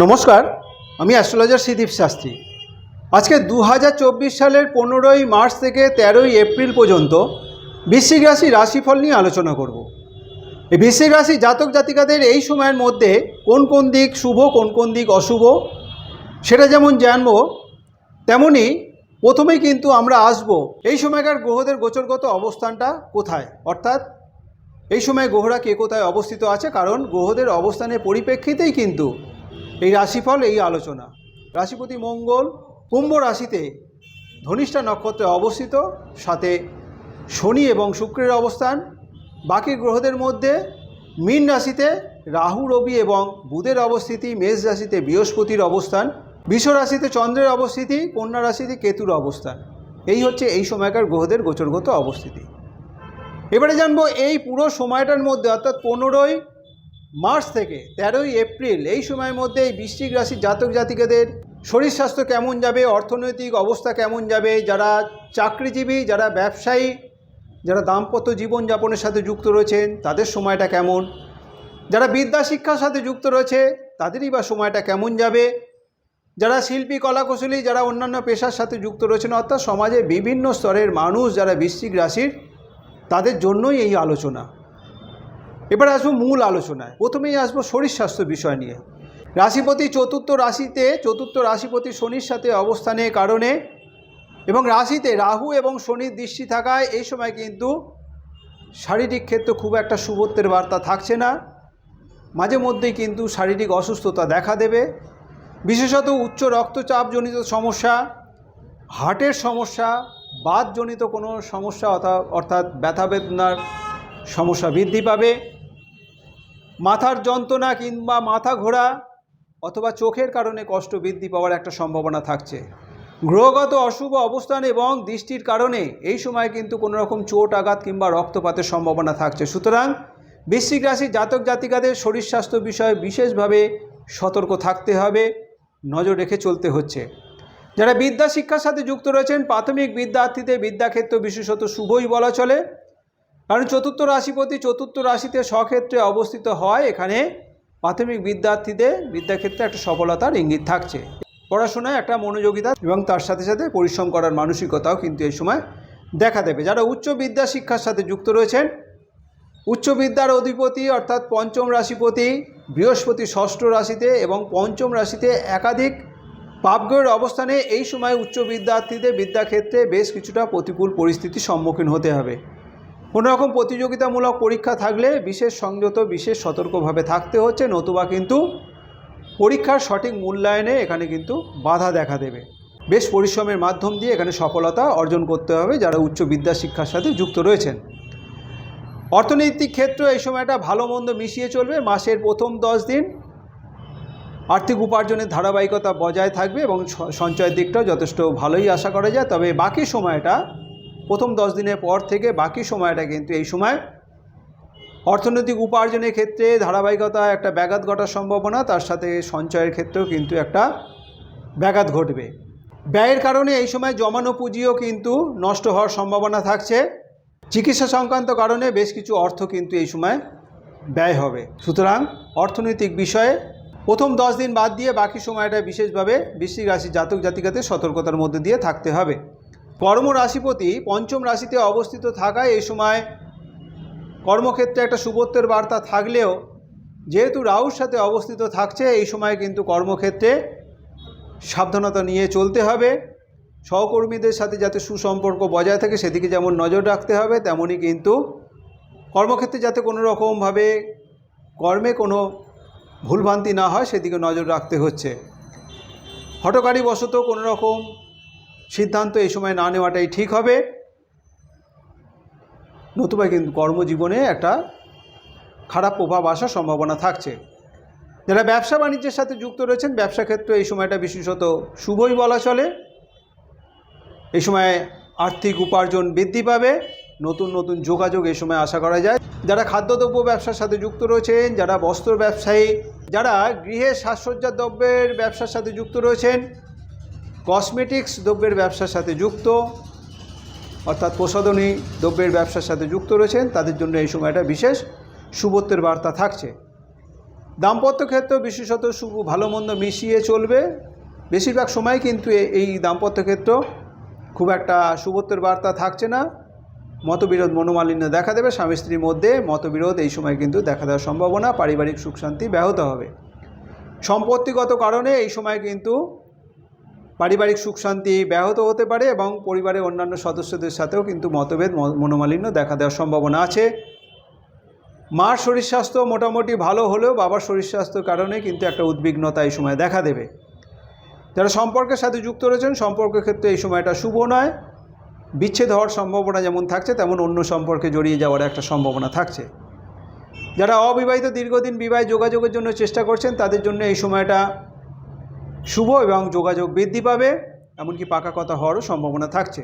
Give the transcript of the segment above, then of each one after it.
নমস্কার, আমি অ্যাস্ট্রোলজার শ্রীদীপ শাস্ত্রী। আজকে দু হাজার চব্বিশ সালের পনেরোই মার্চ থেকে তেরোই এপ্রিল পর্যন্ত বৃশ্চিক রাশি রাশিফল নিয়ে আলোচনা করব। এই বৃশ্চিক রাশি জাতক জাতিকাদের এই সময়ের মধ্যে কোন কোন দিক শুভ, কোন কোন দিক অশুভ, সেটা যেমন জানব, তেমনি প্রথমেই কিন্তু আমরা আসব এই সময়কার গ্রহদের গোচরগত অবস্থানটা কোথায়? অর্থাৎ এই সময় গ্রহরা কে কোথায় অবস্থিত আছে? কারণ গ্রহদের অবস্থানের পরিপ্রেক্ষিতেই কিন্তু এই রাশিফল, এই আলোচনা। রাশিপতি মঙ্গল কুম্ভ রাশিতে ধনিষ্ঠা নক্ষত্রে অবস্থিত। সাথে শনি এবং শুক্রের অবস্থান। বাকি গ্রহদের মধ্যে মীন রাশিতে রাহু, রবি এবং বুধের অবস্থিতি, মেষ রাশিতে বৃহস্পতির অবস্থান। বিষ রাশিতে চন্দ্রের অবস্থিতি, কন্যা রাশিতে কেতুর অবস্থান। এই হচ্ছে এই সময়কার গ্রহদের গোচরগত অবস্থিতি। এবারে জানব এই পুরো সময়টার মধ্যে, অর্থাৎ পনেরোই মার্চ থেকে তেরোই এপ্রিল এই সময়ের মধ্যে এই বৃশ্চিক রাশির জাতক জাতিকাদের শরীর স্বাস্থ্য কেমন যাবে, অর্থনৈতিক অবস্থা কেমন যাবে, যারা চাকরিজীবী, যারা ব্যবসায়ী, যারা দাম্পত্য জীবনযাপনের সাথে যুক্ত রয়েছেন, তাদের সময়টা কেমন? যারা বিদ্যা শিক্ষার সাথে যুক্ত রয়েছে, তাদেরই বা সময়টা কেমন যাবে? যারা শিল্পী, কলাকুশলী, যারা অন্যান্য পেশার সাথে যুক্ত রয়েছেন, অর্থাৎ সমাজে বিভিন্ন স্তরের মানুষ যারা বৃশ্চিক রাশির, তাদের জন্যই এই আলোচনা। এবার আসব মূল আলোচনায়। প্রথমেই আসব শরীর স্বাস্থ্য বিষয় নিয়ে। রাশিপতি চতুর্থ রাশিতে, চতুর্থ রাশিপতি শনির সাথে অবস্থানের কারণে এবং রাশিতে রাহু এবং শনির দৃষ্টি থাকায় এই সময় কিন্তু শারীরিক ক্ষেত্রে খুব একটা শুভত্বের বার্তা থাকছে না। মাঝে মধ্যেই কিন্তু শারীরিক অসুস্থতা দেখা দেবে। বিশেষত উচ্চ রক্তচাপজনিত সমস্যা, হার্টের সমস্যা, বাতজনিত কোনো সমস্যা অর্থাৎ ব্যথা বেদনার সমস্যা বৃদ্ধি পাবে। মাথার যন্ত্রণা কিংবা মাথা ঘোরা অথবা চোখের কারণে কষ্ট বৃদ্ধি পাওয়ার একটা সম্ভাবনা থাকছে। গ্রহগত অশুভ অবস্থান এবং দৃষ্টির কারণে এই সময় কিন্তু কোনো রকম চোট, আঘাত কিংবা রক্তপাতের সম্ভাবনা থাকছে। সুতরাং বৃশ্চিক রাশির জাতক জাতিকাদের শরীর স্বাস্থ্য বিষয়ে বিশেষভাবে সতর্ক থাকতে হবে, নজর রেখে চলতে হচ্ছে। যারা বিদ্যা শিক্ষার সাথে যুক্ত রয়েছেন, প্রাথমিক বিদ্যার্থীদের বিদ্যাক্ষেত্র বিশেষত শুভই বলা চলে। কারণ চতুর্থ রাশিপতি চতুর্থ রাশিতে স্বক্ষেত্রে অবস্থিত হয়। এখানে প্রাথমিক বিদ্যার্থীদের বিদ্যাক্ষেত্রে একটা সফলতার ইঙ্গিত থাকছে। পড়াশোনায় একটা মনোযোগিতা এবং তার সাথে সাথে পরিশ্রম করার মানসিকতাও কিন্তু এই সময় দেখা দেবে। যারা উচ্চ বিদ্যা শিক্ষার সাথে যুক্ত রয়েছেন, উচ্চ বিদ্যার অধিপতি অর্থাৎ পঞ্চম রাশিপতি, বৃহস্পতি ষষ্ঠ রাশিতে এবং পঞ্চম রাশিতে একাধিক পাপগ্রহের অবস্থানে এই সময় উচ্চ বিদ্যার্থীদের বিদ্যাক্ষেত্রে বেশ কিছুটা প্রতিকূল পরিস্থিতির সম্মুখীন হতে হবে। কোনো রকম প্রতিযোগিতামূলক পরীক্ষা থাকলে বিশেষ সংযত, বিশেষ সতর্কভাবে থাকতে হচ্ছে, নতুবা কিন্তু পরীক্ষার সঠিক মূল্যায়নে এখানে কিন্তু বাধা দেখা দেবে। বেশ পরিশ্রমের মাধ্যম দিয়ে এখানে সফলতা অর্জন করতে হবে যারা উচ্চ বিদ্যা শিক্ষার সাথে যুক্ত রয়েছেন। অর্থনৈতিক ক্ষেত্র এই সময়টা ভালো মন্দ মিশিয়ে চলবে। মাসের প্রথম দশ দিন আর্থিক উপার্জনের ধারাবাহিকতা বজায় থাকবে এবং সঞ্চয়ের দিকটাও যথেষ্ট ভালোই আশা করা যায়। তবে বাকি সময়টা প্রথম দশ দিনের পর থেকে বাকি সময়টা কিন্তু এই সময় অর্থনৈতিক উপার্জনের ক্ষেত্রে ধারাবাহিকতা একটা ব্যাঘাত ঘটার সম্ভাবনা, তার সাথে সঞ্চয়ের ক্ষেত্রেও কিন্তু একটা ব্যাঘাত ঘটবে। ব্যয়ের কারণে এই সময় জমানো পুঁজিও কিন্তু নষ্ট হওয়ার সম্ভাবনা থাকছে। চিকিৎসা সংক্রান্ত কারণে বেশ কিছু অর্থ কিন্তু এই সময় ব্যয় হবে। সুতরাং অর্থনৈতিক বিষয়ে প্রথম দশ দিন বাদ দিয়ে বাকি সময়টা বিশেষভাবে বৃশ্চিক রাশি জাতক জাতিকাতে সতর্কতার মধ্যে দিয়ে থাকতে হবে। কর্ম রাশিপতি পঞ্চম রাশিতে অবস্থিত থাকায় এই সময় কর্মক্ষেত্রে একটা শুভত্বের বার্তা থাকলেও, যেহেতু রাহুর সাথে অবস্থিত থাকছে, এই সময় কিন্তু কর্মক্ষেত্রে সাবধানতা নিয়ে চলতে হবে। সহকর্মীদের সাথে যাতে সুসম্পর্ক বজায় থাকে, সেদিকে যেমন নজর রাখতে হবে, তেমনই কিন্তু কর্মক্ষেত্রে যাতে কোনো রকমভাবে কর্মে কোনো ভুলভ্রান্তি না হয়, সেদিকে নজর রাখতে হচ্ছে। হটকারী বশত কোনো রকম সিদ্ধান্ত এই সময় না নেওয়াটাই ঠিক হবে। নতুবা কিন্তু কর্মজীবনে একটা খারাপ প্রভাব আসার সম্ভাবনা থাকছে। যারা ব্যবসা বাণিজ্যের সাথে যুক্ত রয়েছেন, ব্যবসা ক্ষেত্রে এই সময়টা বিশেষত শুভই বলা চলে। এই সময় আর্থিক উপার্জন বৃদ্ধি পাবে, নতুন নতুন যোগাযোগ এই সময় আশা করা যায়। যারা খাদ্যদ্রব্য ব্যবসার সাথে যুক্ত রয়েছেন, যারা বস্ত্র ব্যবসায়ী, যারা গৃহে সাজসজ্জা দ্রব্যের ব্যবসার সাথে যুক্ত রয়েছেন কসমেটিক্স দ্রব্যের ব্যবসার সাথে যুক্ত, অর্থাৎ প্রসাধনী দ্রব্যের ব্যবসার সাথে যুক্ত রয়েছেন, তাদের জন্য এই সময়টা বিশেষ শুভত্বের বার্তা থাকছে। দাম্পত্য ক্ষেত্র বিশেষত শুভ, ভালো, মন্দ মিশিয়ে চলবে। বেশিরভাগ সময় কিন্তু এই দাম্পত্য ক্ষেত্র খুব একটা শুভত্বের বার্তা থাকছে না। মতবিরোধ মনোমালিন্য দেখা দেবে, স্বামী স্ত্রীর মধ্যে মতবিরোধ এই সময় কিন্তু দেখা দেওয়ার সম্ভাবনা, পারিবারিক সুখ শান্তি ব্যাহত হবে। সম্পত্তিগত কারণে এই সময় কিন্তু পারিবারিক সুখ, শান্তি ব্যাহত হতে পারে এবং পরিবারের অন্যান্য সদস্যদের সাথেও কিন্তু মতভেদ মনোমালিন্য দেখা দেওয়ার সম্ভাবনা আছে। মার শরীর স্বাস্থ্য মোটামুটি ভালো হলেও বাবার শরীর স্বাস্থ্যের কারণে কিন্তু একটা উদ্বিগ্নতা এই সময় দেখা দেবে। যারা সম্পর্কের সাথে যুক্ত রয়েছেন, সম্পর্কের ক্ষেত্রে এই সময়টা শুভ নয়। বিচ্ছেদ হওয়ার সম্ভাবনা যেমন থাকছে, তেমন অন্য সম্পর্কে জড়িয়ে যাওয়ার একটা সম্ভাবনা থাকছে। যারা অবিবাহিত দীর্ঘদিন বিবাহ যোগাযোগের জন্য চেষ্টা করছেন, তাদের জন্য এই সময়টা শুভ এবং যোগাযোগ বৃদ্ধি পাবে, এমনকি পাকা কথা হওয়ারও সম্ভাবনা থাকছে।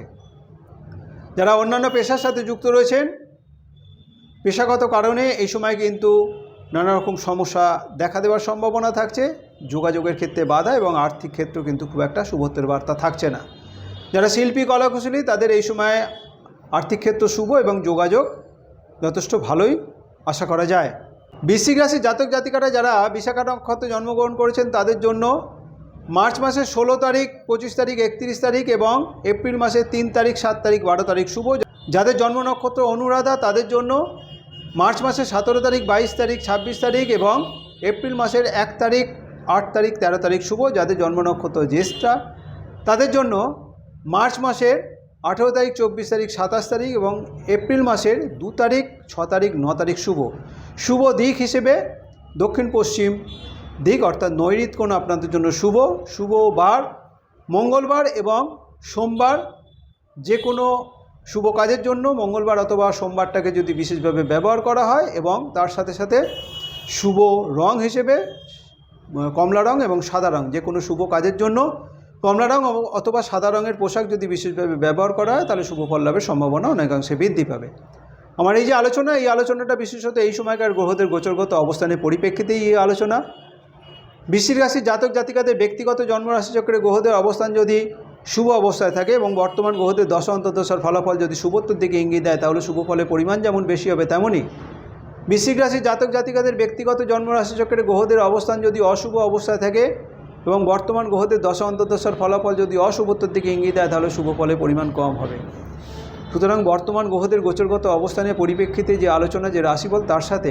যারা অন্যান্য পেশার সাথে যুক্ত রয়েছেন, পেশাগত কারণে এই সময় কিন্তু নানা রকম সমস্যা দেখা দেওয়ার সম্ভাবনা থাকছে। যোগাযোগের ক্ষেত্রে বাধা এবং আর্থিক ক্ষেত্রেও কিন্তু খুব একটা শুভত্বের বার্তা থাকছে না। যারা শিল্পী, কলাকুশলী, তাদের এই সময় আর্থিক ক্ষেত্র শুভ এবং যোগাযোগ যথেষ্ট ভালোই আশা করা যায়। বৃশ্চিক রাশি জাতক জাতিকারা যারা বিশাখা নক্ষত্রে জন্মগ্রহণ করেছেন, তাদের জন্য মার্চ মাসের ষোলো তারিখ, পঁচিশ তারিখ, একত্রিশ তারিখ এবং এপ্রিল মাসের তিন তারিখ, সাত তারিখ, বারো তারিখ শুভ। যাদের জন্ম নক্ষত্র অনুরাধা, তাদের জন্য মার্চ মাসের সতেরো তারিখ, বাইশ তারিখ, ছাব্বিশ তারিখ এবং এপ্রিল মাসের এক তারিখ, আট তারিখ, তেরো তারিখ শুভ, যাদের জন্ম নক্ষত্র জ্যেষ্ঠা। তাদের জন্য মার্চ মাসের আঠেরো তারিখ, চব্বিশ তারিখ, সাতাশ তারিখ এবং এপ্রিল মাসের দু তারিখ, ছ তারিখ, ন তারিখ শুভ। শুভ দিক হিসেবে দক্ষিণ পশ্চিম দিক, অর্থাৎ নৈরিত কোণ আপনাদের জন্য শুভ শুভ বার, মঙ্গলবার এবং সোমবার যে কোনো শুভ কাজের জন্য মঙ্গলবার অথবা সোমবারটাকে যদি বিশেষভাবে ব্যবহার করা হয় এবং তার সাথে সাথে শুভ রং হিসেবে, কমলা রং এবং সাদা রং যে কোনো শুভ কাজের জন্য কমলা রং অথবা সাদা রঙের পোশাক যদি বিশেষভাবে ব্যবহার করা হয় তাহলে শুভ ফল লাভের সম্ভাবনা অনেকাংশে বৃদ্ধি পাবে। আমার এই যে আলোচনা, এই আলোচনাটা বিশেষত এই সময়কার গ্রহদের গোচরগত অবস্থানের পরিপ্রেক্ষিতেই এই আলোচনা। বৃশ্চিক রাশির জাতক জাতিকাদের ব্যক্তিগত জন্মরাশি চক্রে গ্রহদের অবস্থান যদি শুভ অবস্থায় থাকে এবং বর্তমান গ্রহদের দশ অন্তর্দশার ফলাফল যদি শুভত্বর দিকে ইঙ্গিত দেয়, তাহলে শুভ ফলের পরিমাণ যেমন বেশি হবে তেমনই বৃশ্চিক রাশির জাতক জাতিকাদের ব্যক্তিগত জন্মরাশি চক্রে গ্রহদের অবস্থান যদি অশুভ অবস্থায় থাকে এবং বর্তমান গ্রহদের দশ অন্তর্দশার ফলাফল যদি অশুভত্বর দিকে ইঙ্গিত দেয়, তাহলে শুভ ফলের পরিমাণ কম হবে। সুতরাং বর্তমান গ্রহদের গোচরগত অবস্থানের পরিপ্রেক্ষিতে যে আলোচনা, যে রাশিফল, তার সাথে